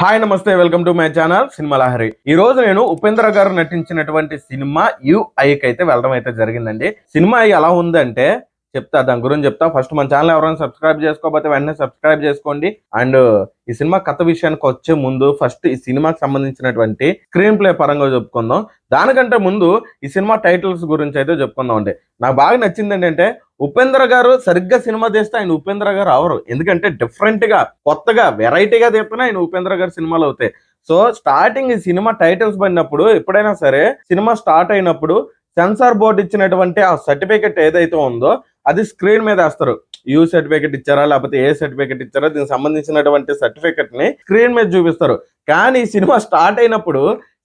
Hi నమస్తే welcome to my channel cinema Lahari. ఈ రోజు నేను ఉపేంద్ర గారు నటించినటువంటి సినిమా యుఐకి అయితే వెళ్ళడం అయితే జరిగిందండి. సినిమా ఎలా ఉందంటే చెప్తా దాని గురించి చెప్తా. ఫస్ట్ మన ఛానల్ ఎవరైనా సబ్స్క్రైబ్ చేసుకోకపోతే వెంటనే సబ్స్క్రైబ్ చేసుకోండి. అండ్ uh, ఈ సినిమా కథ విషయానికి వచ్చే ముందు ఫస్ట్ ఈ సినిమాకి సంబంధించినటువంటి స్క్రీన్ ప్లే పరంగా చెప్పుకుందాం. దానికంటే ముందు ఈ సినిమా టైటిల్స్ గురించి అయితే చెప్పుకుందాం అండి. నాకు బాగా నచ్చింది ఏంటంటే ఉపేంద్ర గారు సరిగ్గా సినిమా తీస్తే ఆయన ఉపేంద్ర గారు అవరు ఎందుకంటే డిఫరెంట్గా కొత్తగా వెరైటీగా తీస్తేనే ఆయన ఉపేంద్ర గారు సినిమాలు అవుతాయి. సో స్టార్టింగ్ ఈ సినిమా టైటిల్స్ పడినప్పుడు ఎప్పుడైనా సరే సినిమా స్టార్ట్ అయినప్పుడు సెన్సార్ బోర్డు ఇచ్చినటువంటి ఆ సర్టిఫికెట్ ఏదైతే ఉందో అది స్క్రీన్ మీద వేస్తారు. యూ సర్టిఫికెట్ ఇచ్చారా లేకపోతే ఏ సర్టిఫికెట్ ఇచ్చారా దీనికి సంబంధించినటువంటి సర్టిఫికెట్ని స్క్రీన్ మీద చూపిస్తారు. కానీ ఈ సినిమా స్టార్ట్ అయినప్పుడు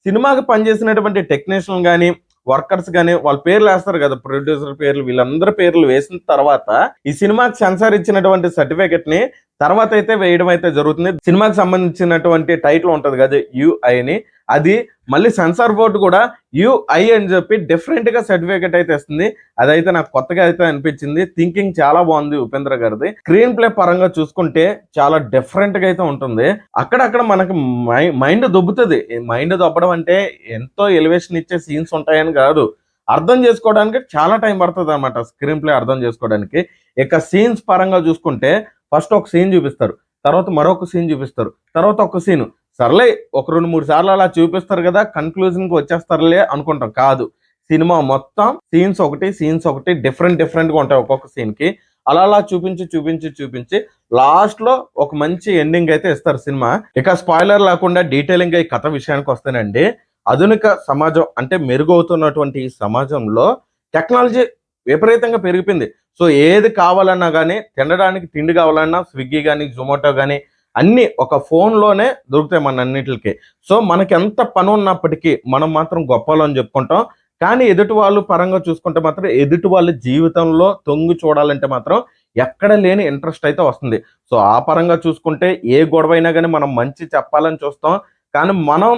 సినిమాకి పనిచేసినటువంటి టెక్నీషియన్ కానీ వర్కర్స్ కానీ వాళ్ళ పేర్లు వేస్తారు కదా ప్రొడ్యూసర్ పేర్లు వీళ్ళందరి పేర్లు వేసిన తర్వాత ఈ సినిమాకి సెన్సార్ ఇచ్చినటువంటి సర్టిఫికెట్ని తర్వాత అయితే వేయడం అయితే జరుగుతుంది. సినిమాకి సంబంధించినటువంటి టైటిల్ ఉంటది కదా యుఐని అది మళ్ళీ సెన్సార్ బోర్డు కూడా యుఐ అని చెప్పి డిఫరెంట్గా అయితే ఇస్తుంది. అదైతే నాకు కొత్తగా అయితే అనిపించింది. థింకింగ్ చాలా బాగుంది ఉపేంద్ర గారిది. స్క్రీన్ ప్లే పరంగా చూసుకుంటే చాలా డిఫరెంట్గా అయితే ఉంటుంది. అక్కడక్కడ మనకి మైండ్ దొబ్బుతుంది. మైండ్ దొబ్బడం అంటే ఎంతో ఎలివేషన్ ఇచ్చే సీన్స్ ఉంటాయని కాదు. అర్థం చేసుకోవడానికి చాలా టైం పడుతుంది అనమాట స్క్రీన్ ప్లే అర్థం చేసుకోవడానికి. ఇక సీన్స్ పరంగా చూసుకుంటే ఫస్ట్ ఒక సీన్ చూపిస్తారు. తర్వాత మరొక సీన్ చూపిస్తారు. తర్వాత ఒక సీన్ సర్లే ఒక రెండు మూడు సార్లు అలా చూపిస్తారు కదా కన్క్లూజన్కి వచ్చేస్తారులే అనుకుంటాం. కాదు. సినిమా మొత్తం సీన్స్ ఒకటి సీన్స్ ఒకటి డిఫరెంట్ డిఫరెంట్గా ఉంటాయి ఒక్కొక్క సీన్కి. అలా అలా చూపించి చూపించి చూపించి లాస్ట్లో ఒక మంచి ఎండింగ్ అయితే ఇస్తారు సినిమా. ఇక స్పాయిలర్ లేకుండా డీటెయిలింగ్ ఈ కథ విషయానికి వస్తేనండి ఆధునిక సమాజం అంటే మెరుగవుతున్నటువంటి ఈ సమాజంలో టెక్నాలజీ విపరీతంగా పెరిగిపోయింది. సో ఏది కావాలన్నా కానీ తినడానికి తిండి కావాలన్నా స్విగ్గీ కానీ జొమాటో కానీ అన్ని ఒక ఫోన్లోనే దొరుకుతాయి మన అన్నిటికి సో మనకి ఎంత పని ఉన్నప్పటికీ మనం మాత్రం గొప్పలు అని చెప్పుకుంటాం. కానీ ఎదుటి వాళ్ళు పరంగా చూసుకుంటే మాత్రం ఎదుటి వాళ్ళ జీవితంలో తొంగి చూడాలంటే మాత్రం ఎక్కడ లేని ఇంట్రెస్ట్ అయితే వస్తుంది. సో ఆ పరంగా చూసుకుంటే ఏ గొడవైనా కానీ మనం మంచి చెప్పాలని చూస్తాం. కానీ మనం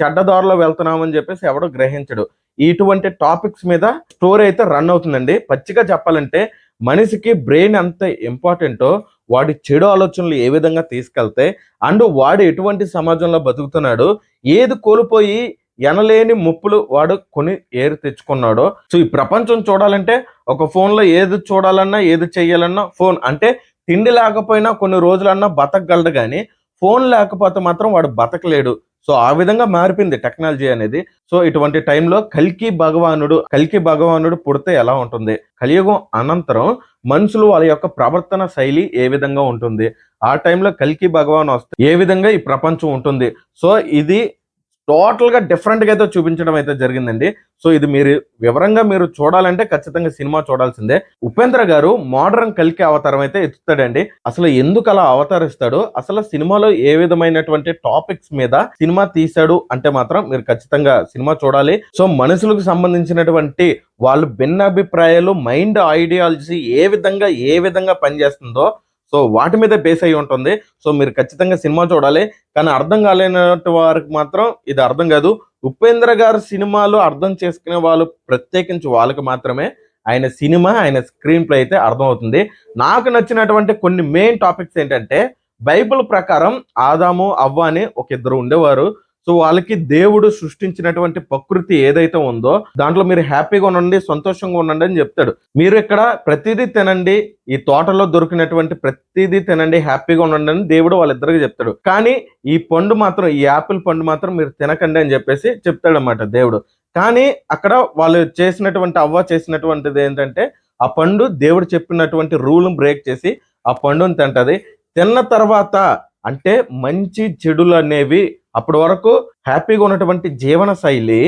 చెడ్డదారిలో వెళ్తున్నామని చెప్పేసి ఎవడో గ్రహించడు. ఇటువంటి టాపిక్స్ మీద స్టోరీ అయితే రన్ అవుతుందండి. పచ్చిగా చెప్పాలంటే మనిషికి బ్రెయిన్ ఎంత ఇంపార్టెంటో వాడి చెడు ఆలోచనలు ఏ విధంగా తీసుకెళ్తే అండ్ వాడు ఎటువంటి సమాజంలో బతుకుతున్నాడు ఏది కోల్పోయి ఎనలేని ముప్పులు వాడు కొని ఏరు తెచ్చుకున్నాడో. సో ఈ ప్రపంచం చూడాలంటే ఒక ఫోన్లో ఏది చూడాలన్నా ఏది చేయాలన్నా ఫోన్ అంటే తిండి లేకపోయినా కొన్ని రోజులన్నా బతకగలడు కానీ ఫోన్ లేకపోతే మాత్రం వాడు బతకలేడు. సో ఆ విధంగా మారిపోయింది టెక్నాలజీ అనేది. సో ఇటువంటి టైంలో కల్కి భగవానుడు కల్కి భగవానుడు పుడితే ఎలా ఉంటుంది? కలియుగం అనంతరం మనుషులు వాళ్ళ యొక్క ప్రవర్తన శైలి ఏ విధంగా ఉంటుంది? ఆ టైంలో కల్కి భగవాన్ వస్తే ఏ విధంగా ఈ ప్రపంచం ఉంటుంది? సో ఇది టోటల్గా డిఫరెంట్గా అయితే చూపించడం అయితే జరిగిందండి. సో ఇది మీరు వివరంగా మీరు చూడాలంటే ఖచ్చితంగా సినిమా చూడాల్సిందే. ఉపేంద్ర గారు మోడర్న్ కలికి అవతారం అయితే ఎత్తుతాడండి. అసలు ఎందుకు అలా అవతరిస్తాడు? అసలు సినిమాలో ఏ విధమైనటువంటి టాపిక్స్ మీద సినిమా తీశాడు అంటే మాత్రం మీరు ఖచ్చితంగా సినిమా చూడాలి. సో మనుషులకు సంబంధించినటువంటి వాళ్ళు భిన్నాభిప్రాయాలు మైండ్ ఐడియాలజీ ఏ విధంగా ఏ విధంగా పనిచేస్తుందో సో వాటి మీద బేస్ అయి ఉంటుంది. సో మీరు ఖచ్చితంగా సినిమా చూడాలి. కానీ అర్థం కాలేనటువంటి వారికి మాత్రం ఇది అర్థం కాదు. ఉపేంద్ర గారి సినిమాలు అర్థం చేసుకునే వాళ్ళు ప్రత్యేకించి వాళ్ళకి మాత్రమే. ఆయన సినిమా ఆయన స్క్రీన్ ప్లే అయితే అర్థమవుతుంది. నాకు నచ్చినటువంటి కొన్ని మెయిన్ టాపిక్స్ ఏంటంటే బైబిల్ ప్రకారం ఆదాము అవ్వ అని ఒక ఇద్దరు ఉండేవారు. సో వాళ్ళకి దేవుడు సృష్టించినటువంటి ప్రకృతి ఏదైతే ఉందో దాంట్లో మీరు హ్యాపీగా ఉండండి సంతోషంగా ఉండండి అని చెప్తాడు. మీరు ఇక్కడ ప్రతిదీ తినండి ఈ తోటలో దొరికినటువంటి ప్రతిదీ తినండి హ్యాపీగా ఉండండి అని దేవుడు వాళ్ళిద్దరికి చెప్తాడు. కానీ ఈ పండు మాత్రం ఈ యాపిల్ పండు మాత్రం మీరు తినకండి అని చెప్పేసి చెప్తాడు దేవుడు. కానీ అక్కడ వాళ్ళు చేసినటువంటి అవ్వ చేసినటువంటిది ఏంటంటే ఆ పండు దేవుడు చెప్పినటువంటి రూల్ బ్రేక్ చేసి ఆ పండుని తింటది. తిన్న తర్వాత అంటే మంచి చెడులు అనేవి అప్పటి వరకు హ్యాపీగా ఉన్నటువంటి జీవన శైలి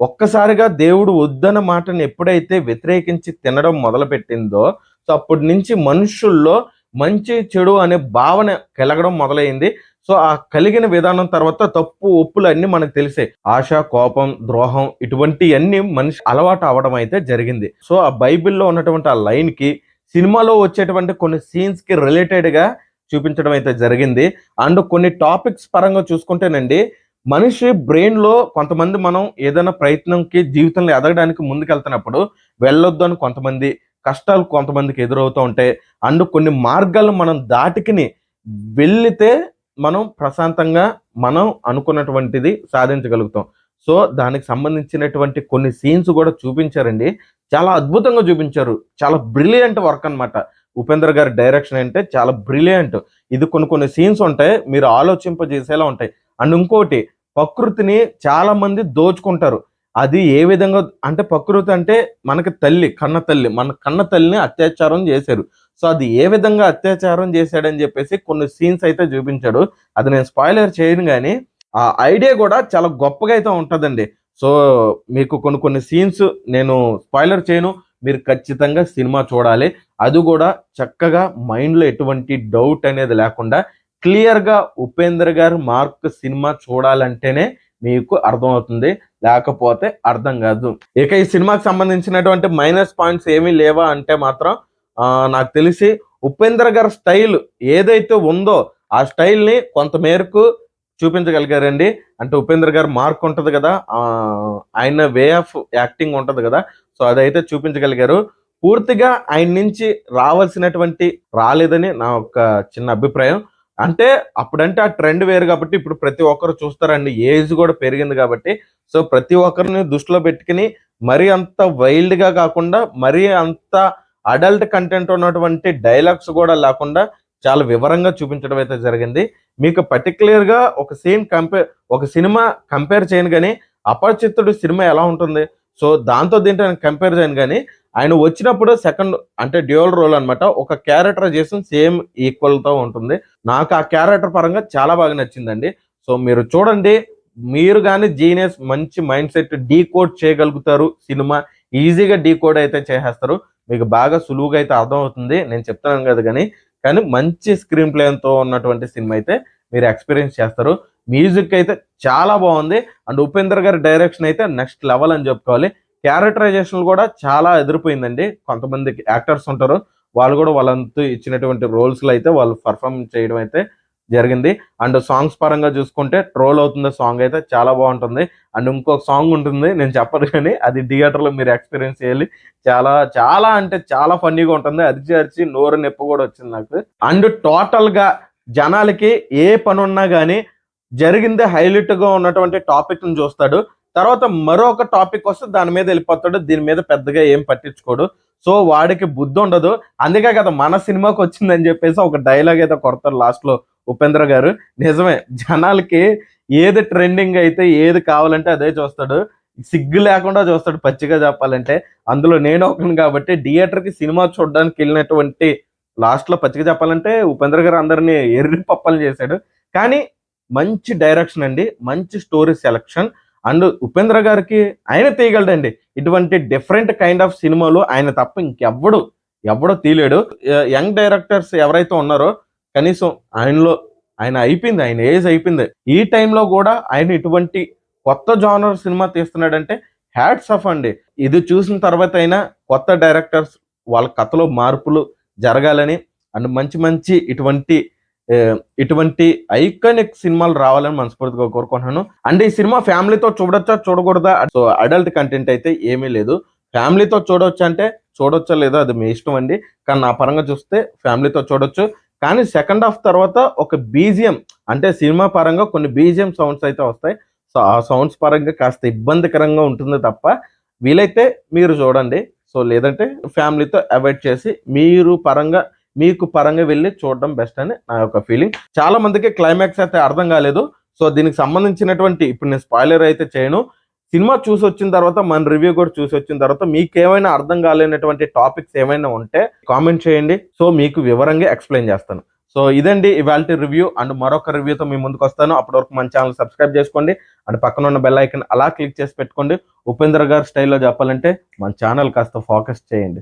ఒక్కసారిగా దేవుడు వద్దన్న మాటను ఎప్పుడైతే వ్యతిరేకించి తినడం మొదలుపెట్టిందో సో అప్పటి నుంచి మనుషుల్లో మంచి చెడు అనే భావన కలగడం మొదలైంది. సో ఆ కలిగిన విధానం తర్వాత తప్పు ఒప్పులు అన్ని మనకు తెలిసే ఆశ కోపం ద్రోహం ఇటువంటివన్నీ మనిషి అలవాటు అవడం అయితే జరిగింది. సో ఆ బైబిల్లో ఉన్నటువంటి ఆ లైన్కి సినిమాలో వచ్చేటువంటి కొన్ని సీన్స్కి రిలేటెడ్గా చూపించడం అయితే జరిగింది. అండ్ కొన్ని టాపిక్స్ పరంగా చూసుకుంటేనండి మనిషి బ్రెయిన్లో కొంతమంది మనం ఏదైనా ప్రయత్నంకి జీవితంలో ఎదగడానికి ముందుకెళ్తున్నప్పుడు వెళ్ళొద్దు అని కొంతమంది కష్టాలు కొంతమందికి ఎదురవుతూ ఉంటాయి. అండ్ కొన్ని మార్గాలు మనం దాటికిని వెళ్ళితే మనం ప్రశాంతంగా మనం అనుకున్నటువంటిది సాధించగలుగుతాం. సో దానికి సంబంధించినటువంటి కొన్ని సీన్స్ కూడా చూపించారండి. చాలా అద్భుతంగా చూపించారు. చాలా బ్రిలియంట్ వర్క్ అన్నమాట. ఉపేంద్ర గారి డైరెక్షన్ అంటే చాలా బ్రిలియంట్. ఇది కొన్ని కొన్ని సీన్స్ ఉంటాయి మీరు ఆలోచింపజేసేలా ఉంటాయి. అండ్ ఇంకోటి ప్రకృతిని చాలా మంది దోచుకుంటారు. అది ఏ విధంగా అంటే ప్రకృతి అంటే మనకి తల్లి కన్న తల్లి మన కన్న తల్లిని అత్యాచారం చేశారు. సో అది ఏ విధంగా అత్యాచారం చేశాడని చెప్పేసి కొన్ని సీన్స్ అయితే చూపించాడు. అది నేను స్పాయిలర్ చేయను కానీ ఆ ఐడియా కూడా చాలా గొప్పగా అయితే ఉంటుందండి. సో మీకు కొన్ని కొన్ని సీన్స్ నేను స్పాయిలర్ చేయను. మీరు ఖచ్చితంగా సినిమా చూడాలి. అది కూడా చక్కగా మైండ్లో ఎటువంటి డౌట్ అనేది లేకుండా క్లియర్గా ఉపేంద్ర గారు మార్క్ సినిమా చూడాలంటేనే మీకు అర్థమవుతుంది. లేకపోతే అర్థం కాదు. ఇక ఈ సినిమాకి సంబంధించినటువంటి మైనస్ పాయింట్స్ ఏమీ లేవా అంటే మాత్రం నాకు తెలిసి ఉపేంద్ర గారి స్టైల్ ఏదైతే ఉందో ఆ స్టైల్ని కొంత మేరకు చూపించగలిగారండి. అంటే ఉపేంద్ర గారు మార్క్ ఉంటుంది కదా ఆయన వే ఆఫ్ యాక్టింగ్ ఉంటుంది కదా సో అదైతే చూపించగలిగారు. పూర్తిగా ఆయన నుంచి రావాల్సినటువంటి రాలేదని నా ఒక చిన్న అభిప్రాయం. అంటే అప్పుడంటే ఆ ట్రెండ్ వేరు కాబట్టి ఇప్పుడు ప్రతి ఒక్కరు చూస్తారండి. ఏజ్ కూడా పెరిగింది కాబట్టి. సో ప్రతి ఒక్కరిని దృష్టిలో పెట్టుకుని మరీ అంత వైల్డ్గా కాకుండా మరీ అంత అడల్ట్ కంటెంట్ ఉన్నటువంటి డైలాగ్స్ కూడా లేకుండా చాలా వివరంగా చూపించడం అయితే జరిగింది. మీకు పర్టికులర్గా ఒక సీన్ కంపేర్ ఒక సినిమా కంపేర్ చేయను కానీ అపరిచితుడు సినిమా ఎలా ఉంటుంది? సో దాంతో దీంతో కంపేర్ చేయను కానీ ఆయన వచ్చినప్పుడు సెకండ్ అంటే డ్యూయల్ రోల్ అన్నమాట. ఒక క్యారెక్టర్ చేసిన సేమ్ ఈక్వల్తో ఉంటుంది. నాకు ఆ క్యారెక్టర్ పరంగా చాలా బాగా నచ్చిందండి. సో మీరు చూడండి మీరు కానీ జీనియస్ మంచి మైండ్ సెట్ డీకోడ్ చేయగలుగుతారు. సినిమా ఈజీగా డీకోడ్ అయితే చేసేస్తారు. మీకు బాగా సులువుగా అయితే అర్థమవుతుంది. నేను చెప్తున్నాను కదా కానీ కానీ మంచి స్క్రీన్ ప్లేతో ఉన్నటువంటి సినిమా అయితే మీరు ఎక్స్పీరియన్స్ చేస్తారు. మ్యూజిక్ అయితే చాలా బాగుంది. అండ్ ఉపేంద్ర గారి డైరెక్షన్ అయితే నెక్స్ట్ లెవెల్ అని చెప్పుకోవాలి. క్యారెక్టరైజేషన్ కూడా చాలా ఎదిరిపోయిందండి. కొంతమంది యాక్టర్స్ ఉంటారు. వాళ్ళు కూడా వాళ్ళంతా ఇచ్చినటువంటి రోల్స్లో అయితే వాళ్ళు పర్ఫామ్ చేయడం అయితే జరిగింది. అండ్ సాంగ్స్ పరంగా చూసుకుంటే ట్రోల్ అవుతుంది సాంగ్ అయితే చాలా బాగుంటుంది. అండ్ ఇంకొక సాంగ్ ఉంటుంది. నేను చెప్పదు కానీ అది థియేటర్లో మీరు ఎక్స్పీరియన్స్ చేయాలి. చాలా చాలా అంటే చాలా ఫన్నీగా ఉంటుంది. అరిచి అరిచి నోరు నొప్పి కూడా వచ్చింది నాకు. అండ్ టోటల్గా జనాలకి ఏ పని ఉన్నా కానీ జరిగింది హైలైట్గా ఉన్నటువంటి టాపిక్ని చూస్తాడు. తర్వాత మరొక టాపిక్ వస్తే దాని మీద వెళ్ళిపోతాడు. దీని మీద పెద్దగా ఏం పట్టించుకోడు. సో వాడికి బుద్ధి ఉండదు. అందుకే కదా మన సినిమాకి వచ్చిందని చెప్పేసి ఒక డైలాగ్ అయితే కొడతారు లాస్ట్లో ఉపేంద్ర గారు. నిజమే జనాలకి ఏది ట్రెండింగ్ అయితే ఏది కావాలంటే అదే చూస్తాడు. సిగ్గు లేకుండా చూస్తాడు పచ్చిగా చెప్పాలంటే. అందులో నేను ఒకను కాబట్టి థియేటర్కి సినిమా చూడడానికి వెళ్ళినటువంటి లాస్ట్లో పచ్చిగా చెప్పాలంటే ఉపేంద్ర గారు అందరినీ ఎర్రి పప్పలు చేశాడు. కానీ మంచి డైరెక్షన్ అండి మంచి స్టోరీ సెలక్షన్ అండ్ ఉపేంద్ర గారికి ఆయన తీయగలడండి. ఇటువంటి డిఫరెంట్ కైండ్ ఆఫ్ సినిమాలు ఆయన తప్ప ఇంకెవ్వడు ఎవడో తీయలేడు. యంగ్ డైరెక్టర్స్ ఎవరైతే ఉన్నారో కనీసం ఆయనలో ఆయన అయిపోయింది ఆయన ఏజ్ అయిపోయింది. ఈ టైంలో కూడా ఆయన ఇటువంటి కొత్త జానర్ సినిమా తీస్తున్నాడంటే హ్యాట్స్ ఆఫ్ అండి. ఇది చూసిన తర్వాత అయినా కొత్త డైరెక్టర్స్ వాళ్ళ కథలో మార్పులు జరగాలని అండ్ మంచి మంచి ఇటువంటి ఇటువంటి ఐకానిక్ సినిమాలు రావాలని మనస్ఫూర్తిగా కోరుకుంటున్నాను. అండ్ ఈ సినిమా ఫ్యామిలీతో చూడొచ్చా చూడకూడదా? సో అడల్ట్ కంటెంట్ అయితే ఏమీ లేదు. ఫ్యామిలీతో చూడొచ్చు అంటే చూడొచ్చా లేదా అది మీ ఇష్టం అండి. కానీ నా పరంగా చూస్తే ఫ్యామిలీతో చూడొచ్చు. కానీ సెకండ్ హాఫ్ తర్వాత ఒక బీజిఎం అంటే సినిమా పరంగా కొన్ని బీజిఎం సౌండ్స్ అయితే వస్తాయి. సో ఆ సౌండ్స్ పరంగా కాస్త ఇబ్బందికరంగా ఉంటుంది తప్ప వీలైతే మీరు చూడండి. సో లేదంటే ఫ్యామిలీతో అవాయిడ్ చేసి మీరు పరంగా మీకు పరంగా వెళ్ళి చూడడం బెస్ట్ అని నా యొక్క ఫీలింగ్ చాలా మందికి క్లైమాక్స్ అయితే అర్థం కాలేదు. సో దీనికి సంబంధించినటువంటి ఇప్పుడు నేను స్పాయిలర్ అయితే చేయను. సినిమా చూసి వచ్చిన తర్వాత మన రివ్యూ కూడా చూసి వచ్చిన తర్వాత మీకు ఏమైనా అర్థం కాలేనటువంటి టాపిక్స్ ఏమైనా ఉంటే కామెంట్ చేయండి. సో మీకు వివరంగా ఎక్స్ప్లెయిన్ చేస్తాను. సో ఇదండి ఇవాళ రివ్యూ అండ్ మరొక రివ్యూతో మీ ముందుకు వస్తాను. అప్పటి వరకు మన ఛానల్ సబ్స్క్రైబ్ చేసుకోండి. అండ్ పక్కన ఉన్న బెల్ ఐకన్ అలా క్లిక్ చేసి పెట్టుకోండి. ఉపేంద్ర గారి స్టైల్లో చెప్పాలంటే మన ఛానల్ కాస్త ఫోకస్ చేయండి.